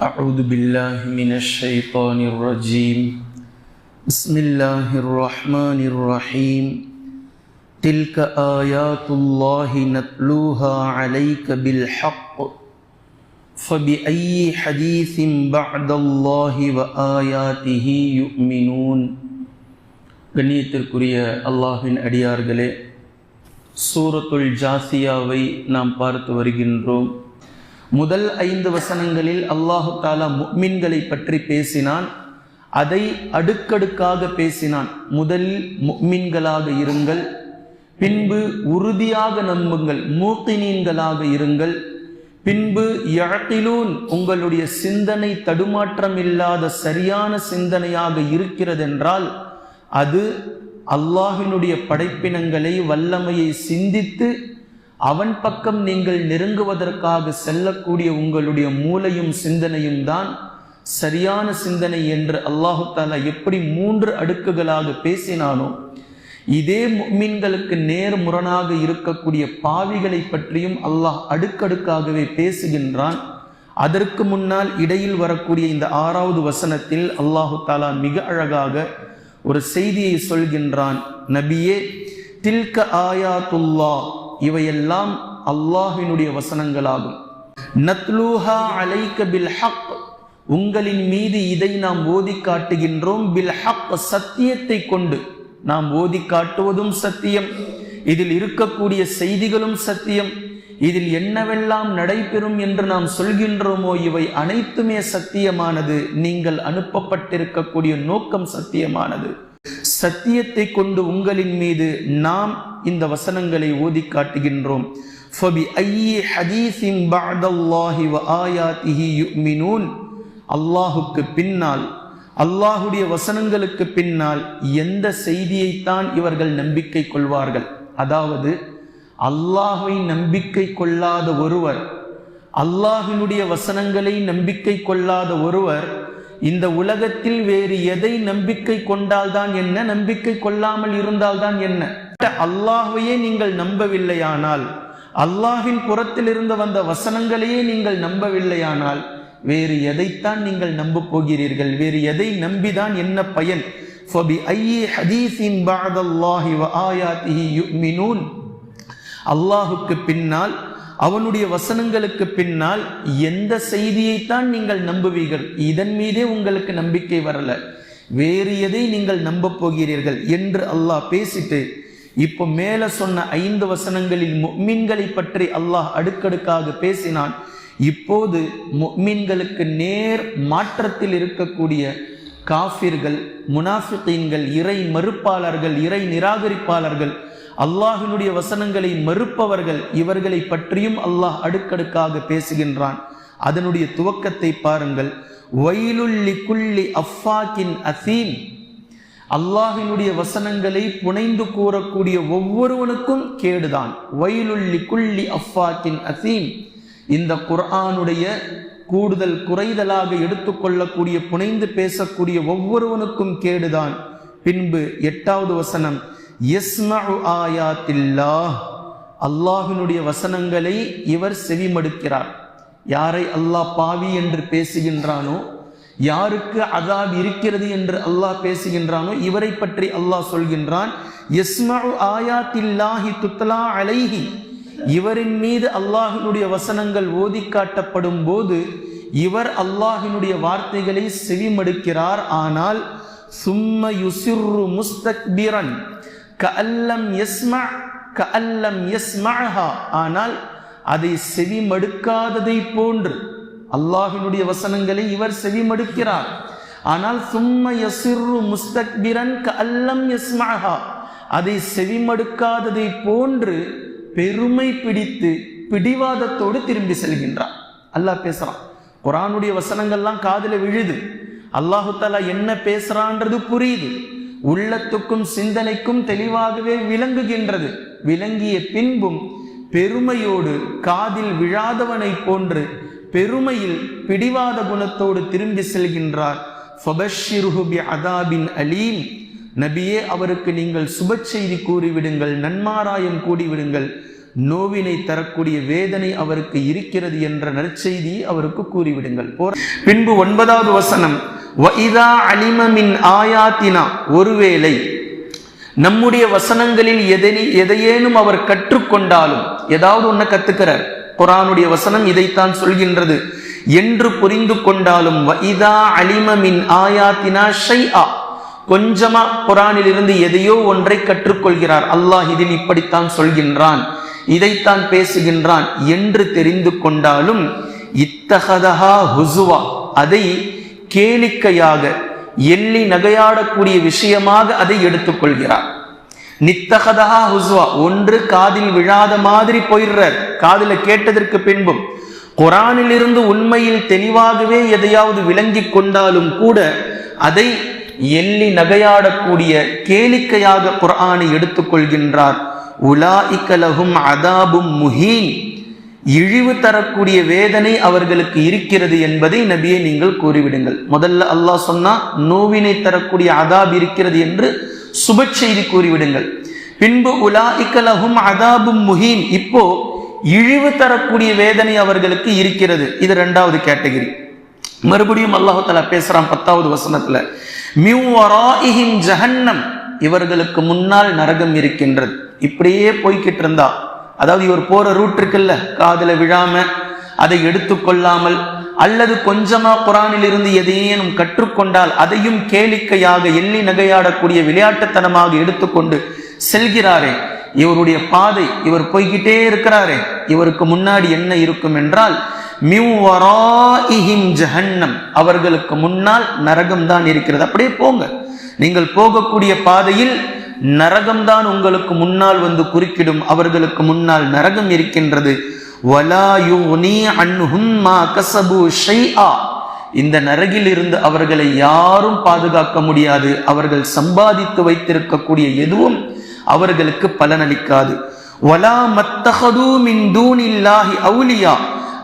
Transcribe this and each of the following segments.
أعوذ بالله من الشيطان الرجيم بسم الله الرحمن الرحيم تلك آيات الله نتلوها عليك بالحق فبأي حديث بعد الله وآياته يؤمنون கண்ணியத்திற்குரிய அல்லாஹின் அடியார்களே சூரத்துல் ஜாசியாவை நாம் பார்த்து வருகின்றோம் முதல் ஐந்து வசனங்களில் அல்லாஹு தாலா முக்மின்களை பற்றி பேசினான். அதை அடுக்கடுக்காக பேசினான். முதலில் முக்மின்களாக இருங்கள். பின்பு உறுதியாக நம்புங்கள். மூக்கினீன்களாக இருங்கள். பின்பு இழத்திலூன் உங்களுடைய சிந்தனை தடுமாற்றம் இல்லாத சரியான சிந்தனையாக இருக்கிறதென்றால் அது அல்லாஹினுடைய படைப்பினங்களை வல்லமையை சிந்தித்து அவன் பக்கம் நீங்கள் நெருங்குவதற்காக செல்லக்கூடிய உங்களுடைய மூளையும் சிந்தனையும் தான் சரியான சிந்தனை என்று அல்லாஹு தாலா எப்படி மூன்று அடுக்குகளாக பேசினானோ இதே மீன்களுக்கு நேர் முரணாக இருக்கக்கூடிய பாவிகளை பற்றியும் அல்லாஹ் அடுக்கடுக்காகவே பேசுகின்றான். அதற்கு முன்னால் இடையில் வரக்கூடிய இந்த ஆறாவது வசனத்தில் அல்லாஹு தாலா மிக அழகாக ஒரு செய்தியை சொல்கின்றான். நபியே தில்க ஆயாத்துல்லா இவையெல்லாம் அல்லாஹினுடைய வசனங்களாகும். நத்லூஹா அலைக்க பில் ஹக் உங்களின் மீது இதை நாம் ஓதி காட்டுகின்றோம். பில் ஹக் சத்தியத்தை கொண்டு. நாம் ஓதி காட்டுவதும் சத்தியம். இதில் இருக்கக்கூடிய செய்திகளும் சத்தியம். இதில் என்னவெல்லாம் நடைபெறும் என்று நாம் சொல்கின்றோமோ இவை அனைத்துமே சத்தியமானது. நீங்கள் அனுப்பப்பட்டிருக்கக்கூடிய நோக்கம் சத்தியமானது. சத்தியத்தை கொண்டு உங்களின் மீது நாம் இந்த வசனங்களை ஓதி காட்டுகின்றோம். அல்லாஹுக்கு பின்னால் அல்லாஹுடைய வசனங்களுக்கு பின்னால் எந்த செய்தியைத்தான் இவர்கள் நம்பிக்கை கொள்வார்கள்? அதாவது அல்லாஹை நம்பிக்கை கொள்ளாத ஒருவர் அல்லாஹினுடைய வசனங்களை நம்பிக்கை கொள்ளாத ஒருவர் இந்த உலகத்தில் வேறு எதை நம்பிக்கை கொண்டால்தான் என்ன? நம்பிக்கை கொள்ளாமல் இருந்தால்தான் என்ன? அல்லாஹையே நீங்கள் நம்பவில்லையானால் அல்லாஹின் புறத்தில் இருந்து வந்த வசனங்களையே நீங்கள் நம்பவில்லையானால் வேறு எதைத்தான் நீங்கள் நம்ப போகிறீர்கள்? வேறு எதை நம்பிதான் என்ன பயன்? அல்லாஹுக்கு பின்னால் அவனுடைய வசனங்களுக்கு பின்னால் எந்த செய்தியைத்தான் நீங்கள் நம்புவீர்கள்? இதன் மீதே உங்களுக்கு நம்பிக்கை வரல. வேறு எதை நீங்கள் நம்ப போகிறீர்கள் என்று அல்லாஹ் பேசிட்டு இப்போ மேல சொன்ன ஐந்து வசனங்களில் மீன்களை பற்றி அல்லாஹ் அடுக்கடுக்காக பேசினான். இப்போது மீன்களுக்கு நேர் மாற்றத்தில் இருக்கக்கூடிய காஃபிர்கள் முனாஃபிகீன்கள் இறை மறுப்பாளர்கள் இறை நிராகரிப்பாளர்கள் அல்லாஹினுடைய வசனங்களை மறுப்பவர்கள் இவர்களை பற்றியும் அல்லாஹ் அடுக்கடுக்காக பேசுகின்றான். அதனுடைய துவக்கத்தை பாருங்கள். வயலுள்ளி குள்ளி அஃபாக்கின் அசீம். அல்லாஹினுடைய வசனங்களை புனைந்து கூறக்கூடிய ஒவ்வொருவனுக்கும் கேடுதான். வயலுள்ளி குள்ளி அஃபாக்கின் அசீம். இந்த குர்ஆனுடைய கூடுதல் குறைதலாக எடுத்துக்கொள்ளக்கூடிய புனைந்து பேசக்கூடிய ஒவ்வொருவனுக்கும் கேடுதான். பின்பு எட்டாவது வசனம். எஸ்மு ஆயாத்தில்லா அல்லாஹினுடைய வசனங்களை இவர் செவிமடுக்கிறார். யாரை அல்லாஹ் பாவி என்று பேசுகின்றானோ யாருக்கு அதாப் இருக்கிறது என்று அல்லாஹ் பேசுகின்றானோ இவரை பற்றி அல்லாஹ் சொல்கின்றான் எஸ்மு ஆயாத்தில்லாஹி துத்தலா அலைஹி. இவரின் மீது அல்லாஹினுடைய வசனங்கள் ஓதி காட்டப்படும் போது இவர் அல்லாஹினுடைய வார்த்தைகளை செவிமடுக்கிறார். ஆனால் சும்ம யுசிர்ரு முஸ்தக்பிரன். கஅல்லம் யஸ்ம கஅல்லம் யஸ்மஹா. ஆனால் அதை செவிமடுக்காததை போன்று அல்லாஹினுடைய வசனங்களை இவர் செவிமடுக்கிறார். ஆனால் சும்ம யசிர்ரு முஸ்தக்பிரன் கஅல்லம் யஸ்மஹா. அதை செவிமடுக்காததை போன்று பெருமை பிடித்து பிடிவாதத்தோடு திரும்பி செல்கின்றார். அல்லாஹ் பேசுறான் குரானுடைய வசனங்கள்லாம் காதில் விழுது. அல்லாஹு தாலா என்ன பேசுறான்றது புரியுது. உள்ளத்துக்கும் சிந்தனைக்கும் தெளிவாகவே விளங்குகின்றது. விளங்கிய பின்பும் பெருமையோடு காதில் விழாதவனை போன்று பெருமையில் பிடிவாத குணத்தோடு திரும்பி செல்கின்றார். அதாபின் அலீம். நபியே அவருக்கு நீங்கள் சுப செய்தி கூறிவிடுங்கள் நன்மாராயம் கூடிவிடுங்கள். நோவினை தரக்கூடிய வேதனை அவருக்கு இருக்கிறது என்ற நற்செய்தியை அவருக்கு கூறிவிடுங்கள். பின்பு ஒன்பதாவது வசனம். "வஇதா அலிம மின் ஆயாத்தினா ஒருவேளை நம்முடைய வசனங்களில் எதனி எதையேனும் அவர் கற்றுக்கொண்டாலும் ஏதாவது ஒன்ன கத்துக்கிறார். குரானுடைய வசனம் இதைத்தான் சொல்கின்றது. என்று புரிந்து கொண்டாலும் "வஇதா அலிம மின் ஆயாத்தினா ஷைஆ கொஞ்சமா குரானில் இருந்து எதையோ ஒன்றை கற்றுக்கொள்கிறார். அல்லாஹ் இதில் இப்படித்தான் சொல்கின்றான் இதைத்தான் பேசுகின்றான் என்று தெரிந்து கொண்டாலும் இத்தகதஹா ஹுசுவா அதை கேளிக்கையாக எள்ளி நகையாடக்கூடிய விஷயமாக அதை எடுத்துக்கொள்கிறார். நித்தகதா ஹுஸ்வா ஒன்று காதில் விழாத மாதிரி போயிடுறார். காதில கேட்டதற்கு பின்பும் குரானிலிருந்து உண்மையில் தெளிவாகவே எதையாவது விளங்கி கொண்டாலும் கூட அதை எள்ளி நகையாடக்கூடிய கேளிக்கையாக குரானை எடுத்துக்கொள்கின்றார். உலா இக்கலகும் அதாபும் முஹீன். இழிவு தரக்கூடிய வேதனை அவர்களுக்கு இருக்கிறது என்பதை நபியை நீங்கள் கூறிவிடுங்கள். முதல்ல அல்லாஹ் சொன்னா நோவினை தரக்கூடிய அதாப் இருக்கிறது என்று சுப செய்தி கூறிவிடுங்கள். பின்பு உலா இக்கலகும் அதாபும் முஹீன். இப்போ இழிவு தரக்கூடிய வேதனை அவர்களுக்கு இருக்கிறது. இது ரெண்டாவது கேட்டகிரி. மறுபடியும் அல்லாஹால பேசுறான் பத்தாவது வசனத்துல. மிவ்வராஇஹிம் ஜஹன்னம். இவர்களுக்கு முன்னால் நரகம் இருக்கின்றது. இப்படியே போய்கிட்டு இருந்தா அதாவது இவர் போற ரூட் இருக்குல்ல காதுல விழாம அதை எடுத்துக்கொள்ளாமல் அல்லது கொஞ்சமா குரானில் இருந்து எதையேனும் கற்றுக்கொண்டால் அதையும் கேளிக்கையாக எள்ளி நகையாடக்கூடிய விளையாட்டுத்தனமாக எடுத்துக்கொண்டு செல்கிறாரே இவருடைய பாதை இவர் போய்கிட்டே இருக்கிறாரே இவருக்கு முன்னாடி என்ன இருக்கும் என்றால் ஜஹன்னம் அவர்களுக்கு முன்னால் நரகம் தான் இருக்கிறது. அப்படியே போங்க. நீங்கள் போகக்கூடிய பாதையில் நரகம்தான் உங்களுக்கு முன்னால் வந்து குறுக்கிடும். அவர்களுக்கு முன்னால் நரகம் இருக்கின்றது. வலா இந்த நரகில் இருந்து அவர்களை யாரும் பாதுகாக்க முடியாது. அவர்கள் சம்பாதித்து வைத்திருக்கக்கூடிய எதுவும் அவர்களுக்கு பலனளிக்காது. வலா மத்தஹது மின் தூணில்லாஹி அவுலியா.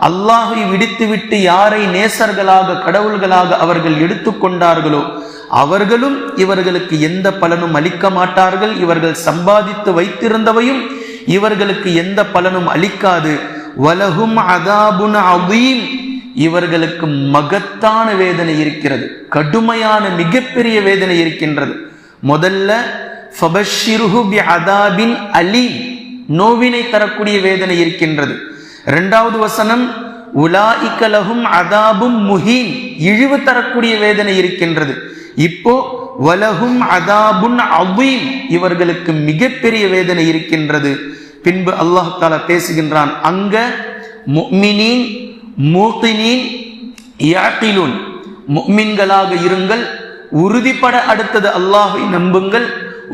அல்லாஹை விடுத்துவிட்டு யாரை நேசர்களாக கடவுள்களாக அவர்கள் எடுத்துக்கொண்டார்களோ அவர்களும் இவர்களுக்கு எந்த பலனும் அளிக்க மாட்டார்கள். இவர்கள் சம்பாதித்து வைத்திருந்தவையும் இவர்களுக்கு எந்த பலனும் அளிக்காது. வலகும் அதாபுன் அதீம் இவர்களுக்கு மகத்தான வேதனை இருக்கிறது. கடுமையான மிகப்பெரிய வேதனை இருக்கின்றது. முதல்ல அதாபின் அலீம். நோவினை தரக்கூடிய வேதனை இருக்கின்றது. ரெண்டாவது வசனம் உலாஇக்கலகும் அதாபும் முஹீன். இழிவு தரக்கூடிய வேதனை இருக்கின்றது. இப்போ வலகும் அதாபுன் அவீம் இவர்களுக்கு மிகப்பெரிய வேதனை இருக்கின்றது. பின்பு அல்லாஹ் தாலா பேசுகின்றான் அங்க முக்மினின் மூத்தினீன் யாக்கிலூன் முஃமின்களாக இருங்கள் உறுதிப்பட அடுத்தது அல்லாஹை நம்புங்கள்.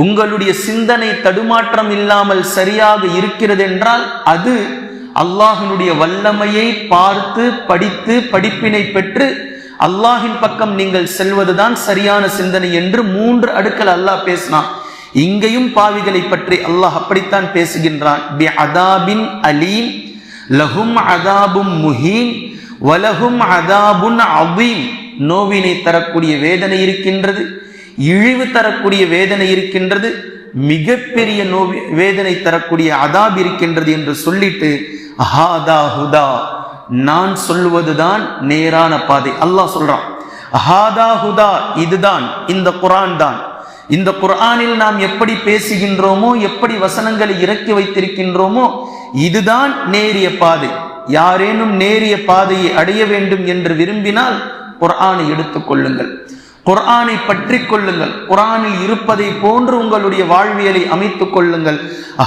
உங்களுடைய சிந்தனை தடுமாற்றம் இல்லாமல் சரியாக இருக்கிறது என்றால் அது அல்லாஹினுடைய வல்லமையை பார்த்து படித்து படிப்பினை பெற்று அல்லாஹின் பக்கம் நீங்கள் செல்வதுதான் சரியான சிந்தனை என்று மூன்று அடுக்கல் அல்லாஹ் பேசினான். இங்கேயும் பாவிகளை பற்றி அல்லாஹ் அப்படித்தான் பேசுகின்றான். பி அதாபின் அலீம் லஹும் அதாபும் முஹீன் வலஹும் அதாபுன் அவீம் நோவினை தரக்கூடிய வேதனை இருக்கின்றது இழிவு தரக்கூடிய வேதனை இருக்கின்றது மிகப்பெரிய நோவி வேதனை தரக்கூடிய அதாப் இருக்கின்றது என்று சொல்லிட்டு ஹாதா ஹுதா நான் சொல்வதுதான் நேரான பாதை. அல்லாஹ் சொல்றான் ஹாதா ஹுதா இதுதான் இந்த குரான் தான் இந்த குரானில் நாம் எப்படி பேசுகின்றோமோ எப்படி வசனங்களை இறக்கி வைத்திருக்கின்றோமோ இதுதான் நேரிய பாதை. யாரேனும் நேரிய பாதையை அடைய வேண்டும் என்று விரும்பினால் குரானை எடுத்துக் கொள்ளுங்கள். குர்ஆனை பற்றி கொள்ளுங்கள். குர்ஆனில் இருப்பதை போன்று உங்களுடைய வாழ்வியலை அமைத்துக் கொள்ளுங்கள்.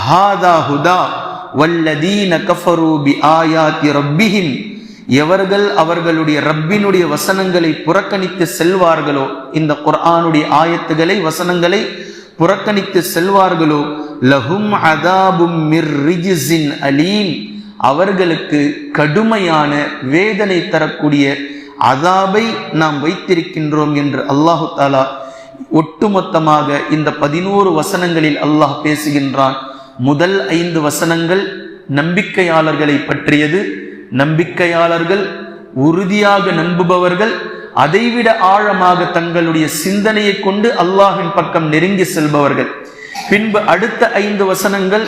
ஹுதா வல்லதீன கஃபரு பி ஆயாத்தி ரப்பிஹிம். எவர்கள் அவர்களுடைய ரப்பினுடைய வசனங்களை புறக்கணித்து செல்வார்களோ இந்த குர்ஆனுடைய ஆயத்துகளை வசனங்களை புறக்கணித்து செல்வார்களோ லஹும் அதாபும் மிர் அலீம். அவர்களுக்கு கடுமையான வேதனை தரக்கூடிய அதாபை நாம் வைத்திருக்கின்றோம் என்று அல்லாஹு தாலா ஒட்டுமொத்தமாக இந்த பதினோரு வசனங்களில் அல்லாஹ் பேசுகின்றான். முதல் ஐந்து வசனங்கள் நம்பிக்கையாளர்களை பற்றியது. நம்பிக்கையாளர்கள் உறுதியாக நம்புபவர்கள் அதைவிட ஆழமாக தங்களுடைய சிந்தனையை கொண்டு அல்லாஹின் பக்கம் நெருங்கி செல்பவர்கள். பின்பு அடுத்த ஐந்து வசனங்கள்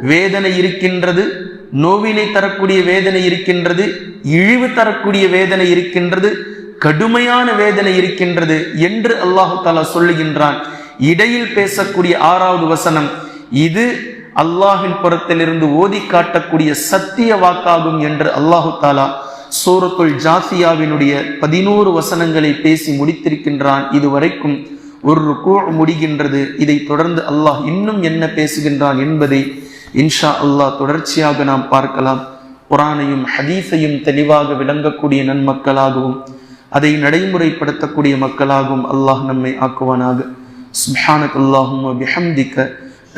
வேதனை இருக்கின்றது. நோவினை தரக்கூடிய வேதனை இருக்கின்றது இழிவு தரக்கூடிய வேதனை இருக்கின்றது கடுமையான வேதனை இருக்கின்றது என்று அல்லாஹு தாலா சொல்லுகின்றான். இடையில் பேசக்கூடிய ஆறாவது வசனம் இது அல்லாஹின் புறத்திலிருந்து ஓதி காட்டக்கூடிய சத்திய வாக்காகும் என்று அல்லாஹு தாலா சூரத்துல் ஜாசியாவினுடைய பதினோரு வசனங்களை பேசி முடித்திருக்கின்றான். இதுவரைக்கும் ஒரு கூழ் முடிகின்றது. இதை தொடர்ந்து அல்லாஹ் இன்னும் என்ன பேசுகின்றான் என்பதை இன்ஷா அல்லாஹ் தொடர்ச்சியாக நாம் பார்க்கலாம். குரானையும் ஹதீஸையும் தெளிவாக விளங்கக்கூடிய நன்மக்களாகவும் அதை நடைமுறைப்படுத்தக்கூடிய மக்களாகவும் அல்லாஹ் நம்மை ஆக்குவானாக. சுப்ஹானக் அல்லாஹும் பிஹம்திக்க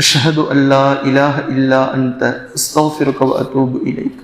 அஷ்ஹது அல்லா இலாஹ இல்லா அந்த அஸ்தக்ஃபிருக வ அத்தூபு இலைக்.